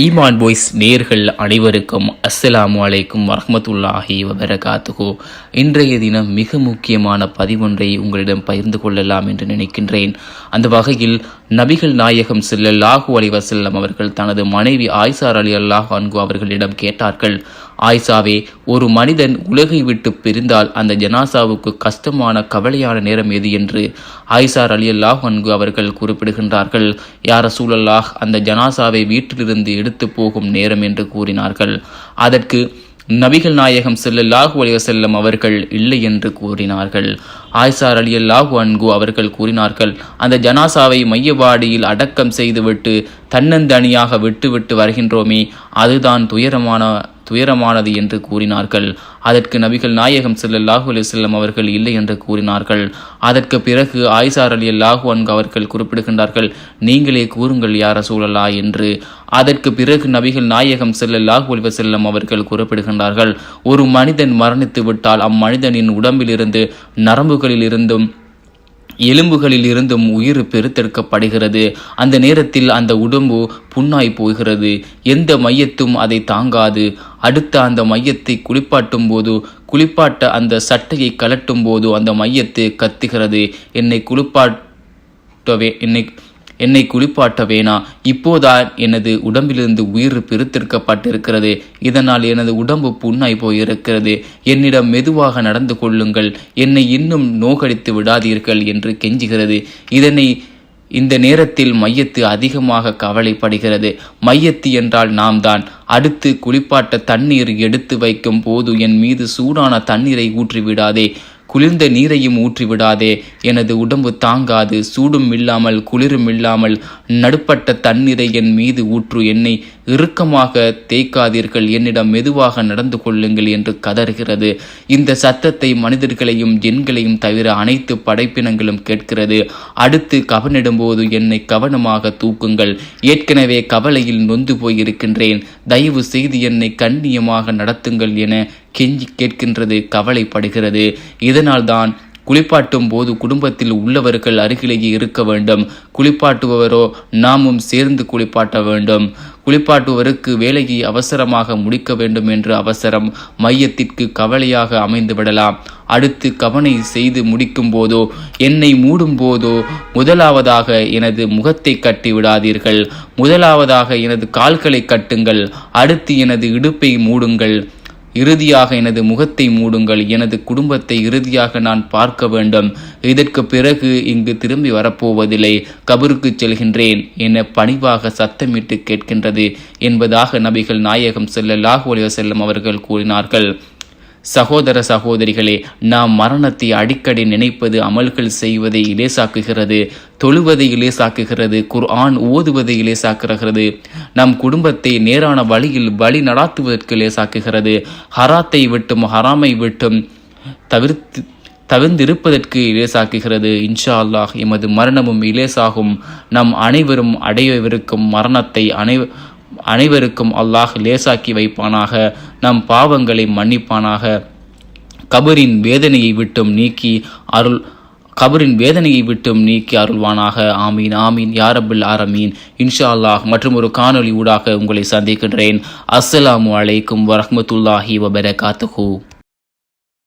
ஈமான் பாய்ஸ் நேர்கள் அனைவருக்கும் அஸ்ஸலாமு அலைக்கும் வரமத்துல்லாஹி வபரகாத்துகோ இன்றைய தினம் மிக முக்கியமான பதிவொன்றை உங்களிடம் பகிர்ந்து கொள்ளலாம் என்று நினைக்கின்றேன். அந்த வகையில் நபிகள் நாயகம் சில்லல்லாஹு அலிவசல்லம் அவர்கள் தனது மனைவி ஆயிஷா அலி அல்லாஹ் அன்கு அவர்களிடம் கேட்டார்கள் ஆயிஷாவே ஒரு மனிதன் உலகை விட்டு பிரிந்தால் அந்த ஜனாசாவுக்கு கஷ்டமான கவலையான நேரம் எது? என்று ஆயிஷார் அலி அல்லாஹ் அன்கு அவர்கள் குறிப்பிடுகின்றார்கள். யார சூழல்லாஹ் அந்த ஜனாசாவை வீட்டிலிருந்து எடுத்து போகும் நேரம் என்று கூறினார்கள். அதற்கு நபிகள் நாயகம் செல்லல்லாஹு அலைஹி வஸல்லம் அவர்கள் இல்லை என்று கூறினார்கள். ஆய்சார் அலி அல்லாஹு அன்கு அவர்கள் கூறினார்கள் அந்த ஜனாசாவை மையவாடியில் அடக்கம் செய்துவிட்டு தன்னந்தனியாக விட்டுவிட்டு வருகின்றோமே அதுதான் துயரமான துயரமானது என்று கூறினார்கள். அதற்கு நபிகள் நாயகம் செல்லல்லாஹு அலைஹி வஸல்லம் அவர்கள் இல்லை என்று கூறினார்கள். அதற்கு பிறகு ஆயிஷார் அலி அல்லாஹு அன்கு அவர்கள் குறிப்பிடுகின்றார்கள் நீங்களே கூறுங்கள் யார சூழலா என்று. அதற்கு பிறகு நபிகள் நாயகம் செல்லல்லாஹு அலைஹி வஸல்லம் அவர்கள் குறிப்பிடுகின்றார்கள் ஒரு மனிதன் மரணித்து விட்டால் அம்மனிதனின் உடம்பிலிருந்து நரம்புகளில் இருந்தும் எலும்புகளில் இருந்தும் உயிர் பெருத்தெடுக்கப்படுகிறது. அந்த நேரத்தில் அந்த உடம்பு புண்ணாய் போகிறது. எந்த மையத்தும் அதை தாங்காது. அடுத்த அந்த மையத்தை குளிப்பாட்டும் போது குளிப்பாட்ட அந்த சட்டையை கலட்டும் போது அந்த மையத்தை கத்துகிறது. என்னை குளிப்பாட்டவே என்னை என்னை குளிப்பாட்ட வேணா இப்போதான் எனது உடம்பிலிருந்து உயிர் பிரித்திருக்கப்பட்டிருக்கிறது இதனால் எனது உடம்பு புண்ணாய் போயிருக்கிறது. என்னிடம் மெதுவாக நடந்து கொள்ளுங்கள். என்னை இன்னும் நோகடித்து விடாதீர்கள் என்று கெஞ்சுகிறது. இதனை இந்த நேரத்தில் மையத்து அதிகமாக கவலைப்படுகிறது. மையத்து என்றால் நாம் தான் அடுத்து குளிப்பாட்ட தண்ணீர் எடுத்து வைக்கும் போது என் மீது சூடான தண்ணீரை ஊற்றி விடாதே குளிர்ந்த நீரையும் ஊற்றி விடாதே எனது உடம்பு தாங்காது சூடும் இல்லாமல் குளிரும் இல்லாமல் நடுப்பட்ட தண்ணீரை என் மீது ஊற்று என்னை இறுக்கமாக தேய்க்காதீர்கள் என்னிடம் மெதுவாக நடந்து கொள்ளுங்கள் என்று கதறுகிறது. இந்த சத்தத்தை மனிதர்களையும் ஜென்களையும் தவிர அனைத்து படைப்பினங்களும் கேட்கிறது. அடுத்து கவனிடும்போது என்னை கவனமாக தூக்குங்கள். ஏற்கனவே கவலையில் நொந்து போயிருக்கின்றேன். தயவு செய்து என்னை கண்ணியமாக நடத்துங்கள் என கெஞ்சி கேட்கின்றது கவலைப்படுகிறது. இதனால்தான் குளிப்பாட்டும் போது குடும்பத்தில் உள்ளவர்கள் அருகிலேயே இருக்க வேண்டும். குளிப்பாட்டுபவரோ நாமும் சேர்ந்து குளிப்பாட்ட வேண்டும். குளிப்பாட்டுவருக்கு வேலையை அவசரமாக முடிக்க வேண்டும் என்று அவசரம் மையத்திற்கு கவலையாக அமைந்துவிடலாம் அடுத்து கவனை செய்து முடிக்கும் போதோ என்னை மூடும் போதோ முதலாவதாக எனது முகத்தை கட்டி விடாதீர்கள். முதலாவதாக எனது கால்களை கட்டுங்கள். அடுத்து எனது இடுப்பை மூடுங்கள். இறுதியாக எனது முகத்தை மூடுங்கள் எனது குடும்பத்தை இறுதியாக நான் பார்க்க வேண்டும். இதற்கு பிறகு இங்கு திரும்பி வரப்போவதில்லை. கபருக்கு செல்கின்றேன் என பணிவாக சத்தமிட்டு கேட்கின்றது என்பதாக நபிகள் நாயகம் செல்ல அலைஹி செல்லும் அவர்கள் கூறினார்கள். சகோதர சகோதரிகளே நாம் மரணத்தை அடிக்கடி நினைப்பது அமல்கள் செய்வதை இலேசாக்குகிறது தொழுவதை இலேசாக்குகிறது குர்ஆன் ஓதுவதை இலேசாக்குகிறது நம் குடும்பத்தை நேரான வழியில் வழி நடாத்துவதற்கு இலேசாக்குகிறது ஹராத்தை விட்டும் ஹராமை விட்டும் தவிர்த்து தவிர்ந்திருப்பதற்கு இலேசாக்குகிறது. இன்ஷா அல்லாஹ் எமது மரணமும் இலேசாகும். நம் அனைவரும் அடையவிருக்கும் மரணத்தை அனை அனைவருக்கும் அல்லாஹ் லேசாக்கி வைப்பானாக நம் பாவங்களை மன்னிப்பானாக. கபரின் வேதனையை விட்டும் நீக்கி அருள் கபரின் வேதனையை விட்டும் நீக்கி அருள்வானாக. ஆமீன் ஆமீன். யாரபில் ஆரமீன். இன்ஷா அல்லாஹ் மற்றும் ஒரு காணொளி ஊடாக உங்களை சந்திக்கின்றேன். அஸ்ஸலாமு அலைக்கும் வரஹ்மத்துல்லாஹி வபரகாத்துஹூ.